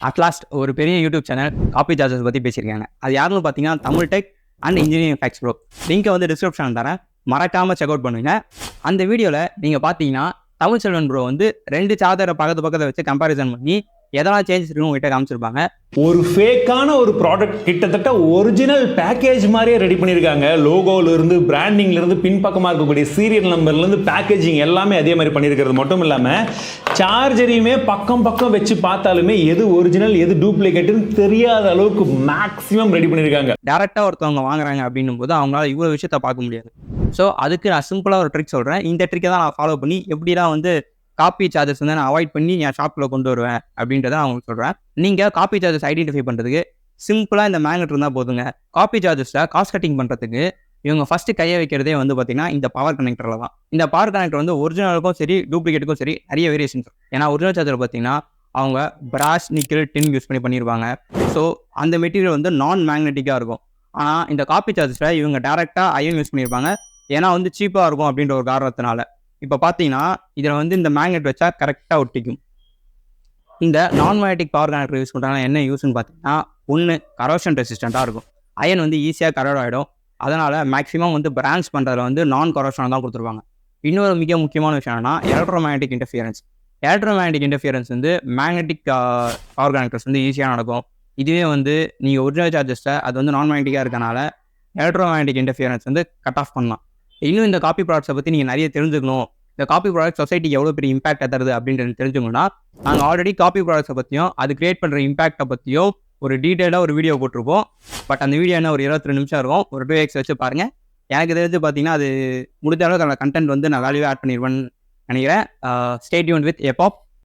At last ஒரு பெரிய YouTube channel copy charges பற்றி பேசியிருக்காங்க. அது யாருன்னு பார்த்தீங்கன்னா Tamil tech and engineering facts bro லிங்கை வந்து டிஸ்கிரிப்ஷன் தரேன். மறக்காமல் செக் அவுட் பண்ணுங்க அந்த வீடியோவில் நீங்கள் பார்த்தீங்கன்னா தமிழ் செல்வன் ப்ரோ வந்து ரெண்டு சார்ஜரை பக்கத்து பக்கத்தில் வச்சு கம்பேரிசன் பண்ணி எதெல்லாம் சேஞ்சஸ் இருக்குன்னு உங்ககிட்ட காமிச்சிருப்பாங்க? ஒரு ஃபேக்கான ஒரு ப்ராடக்ட் கிட்டத்தட்ட ஒரிஜினல் பேக்கேஜ் மாதிரியே ரெடி பண்ணியிருக்காங்க. லோகோல இருந்து பிராண்டிங்ல இருந்து பின்பக்கமாக இருக்கக்கூடிய சீரியல் நம்பர்ல இருந்து பேக்கேஜிங் எல்லாமே அதே மாதிரி பண்ணியிருக்கிறது மட்டும் இல்லாமல் சார்ஜரையுமே பக்கம் பக்கம் வச்சு பார்த்தாலுமே எது ஒரிஜினல் எது டூப்ளிகேட்னு தெரியாத அளவுக்கு மேக்ஸிமம் ரெடி பண்ணியிருக்காங்க. டேரெக்டாக ஒருத்தவங்க வாங்குறாங்க அப்படின்னும் போது அவங்களால இவ்வளோ விஷயத்த பார்க்க முடியாது. ஸோ அதுக்கு நான் சிம்பிளாக ஒரு ட்ரிக் சொல்கிறேன் இந்த ட்ரிக்கை தான் நான் ஃபாலோ பண்ணி எப்படிலாம் வந்து காப்பி சார்ஜஸ் வந்து நான் அவாய்ட் பண்ணி என் ஷாப்பில் கொண்டு வருவேன் அப்படின்றத நான் உங்களுக்கு சொல்கிறேன் நீங்கள் காப்பி சார்ஜஸ் ஐடென்டிஃபை பண்ணுறதுக்கு சிம்பிளாக இந்த மேக்னெட் இருந்தால் போதுங்க. காப்பி சார்ஜஸில் காஸ்ட் கட்டிங் பண்ணுறதுக்கு இவங்க ஃபஸ்ட்டு கையை வைக்கிறதே வந்து பார்த்தீங்கன்னா இந்த பவர் கனெக்டரில் தான். இந்த பவர் கனெக்டர் வந்து ஒரிஜினலுக்கும் சரி டூப்ளிகேட்டுக்கும் சரி நிறைய வேரியேஷன் ஏன்னா ஒரிஜினல் சார்ஜர் பார்த்தீங்கன்னா அவங்க பிராஸ் நிக்கல் டின் யூஸ் பண்ணி பண்ணியிருப்பாங்க ஸோ அந்த மெட்டீரியல் வந்து நான் மேக்னெட்டிக்காக இருக்கும். ஆனால் இந்த காப்பி சார்ஜஸில் இவங்க டேரெக்டாக அயன் யூஸ் பண்ணியிருப்பாங்க ஏன்னா வந்து சீப்பாக இருக்கும் அப்படின்ற ஒரு காரணத்தினால. இப்போ பார்த்தீங்கன்னா இதில் வந்து இந்த மேக்னெட் வச்சா கரெக்டாக ஒட்டிக்கும். இந்த நான் மேக்னெட்டிக் பவர் கனெக்டர் யூஸ் பண்ணுறாங்க என்ன யூஸ்னு பார்த்தீங்கன்னா ஒன்று கரோஷன் ரெசிஸ்டண்ட்டாக இருக்கும். அயன் வந்து ஈஸியாக கரோட் ஆகிடும் அதனால் மேக்ஸிமம் வந்து பிரான்ச் பண்ணுறதுல வந்து நான் கரோஷன் தான் கொடுத்துருவாங்க இன்னொரு மிக முக்கியமான விஷயம் என்னன்னா எலக்ட்ரோமேட்டிக் இன்டர்ஃபியரன்ஸ் எலக்ட்ரோமேட்டிக் இன்டர்ஃபியரன்ஸ் வந்து மேக்னெட்டிக் பவர் கனெக்டர்ஸ் வந்து ஈஸியாக நடக்கும். இதுவே வந்து நீங்கள் ஒரிஜினல் சார்ஜஸில் அது வந்து நான் மேக்னெட்டிக்காக இருக்கனால எலக்ட்ரோமேட்டிக் இன்டர்ஃபியரன்ஸ் வந்து கட் ஆஃப் பண்ணலாம். இன்னும் இந்த காப்பி ப்ராடக்ட்ஸை பற்றி நீங்கள் நிறைய தெரிஞ்சுக்கணும். இந்த காப்பி ப்ராடக்ட் சொசைட்டிக்கு எவ்வளோ பெரிய இம்பாக்ட் தருது அப்படின்றது தெரிஞ்சுக்கணும்னா நாங்கள் ஆல்ரெடி காப்பி ப்ராடக்ட்ஸை பற்றியும் அது கிரியேட் பண்ணுற இம்பாக்டை பற்றியும் ஒரு டீட்டெயிலாக ஒரு வீடியோ போட்டிருப்போம். பட் அந்த வீடியோ என்ன ஒரு இருபத்தி நிமிஷம் இருக்கும். ஒரு டூ எக்ஸ் வச்சு பாருங்கள் எனக்கு தெரிஞ்சு பார்த்தீங்கன்னா அது முடிஞ்ச அளவுக்கு அந்த கண்டென்ட் வந்து நான் வேல்யூ ஆட் பண்ணிடுவேன் நினைக்கிறேன். Stay tuned with எப்பாப்